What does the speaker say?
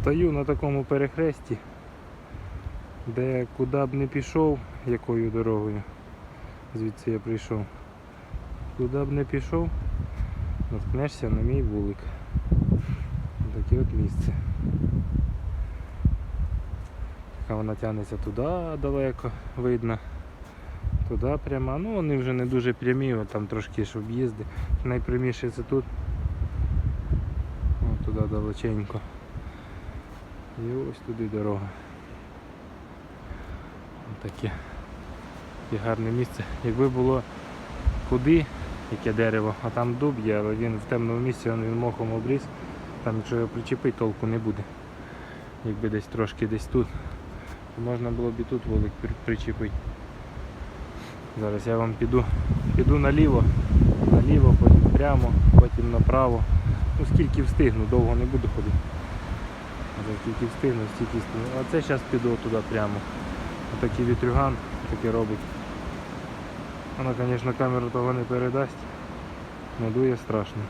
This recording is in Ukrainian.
Стою на такому перехресті, де куди б не пішов, якою дорогою, звідси я прийшов. Куди б не пішов, наткнешся на мій вулик. Таке от місце. Така вона тягнеться туди далеко, видно. Туди прямо. Ну вони вже не дуже прямі, там трошки ж об'їзди. Найпряміше це тут. О, туди далеченько. І ось туди дорога. Таке, таке гарне місце. Якби було куди, яке дерево, а там дуб є, але він в темному місці він мохом обріз. Там якщо його причепити, толку не буде. Якби десь трошки десь тут, то можна було б і тут вулик причепити. Зараз я вам піду, піду наліво, наліво, потім прямо, потім направо. Ну скільки встигну, довго не буду ходити. Вже встигну, стільки встигну. А це зараз піду туди прямо. Отакий вітрюган таке робить. Вона, звісно, камеру того не передасть. Надує страшно.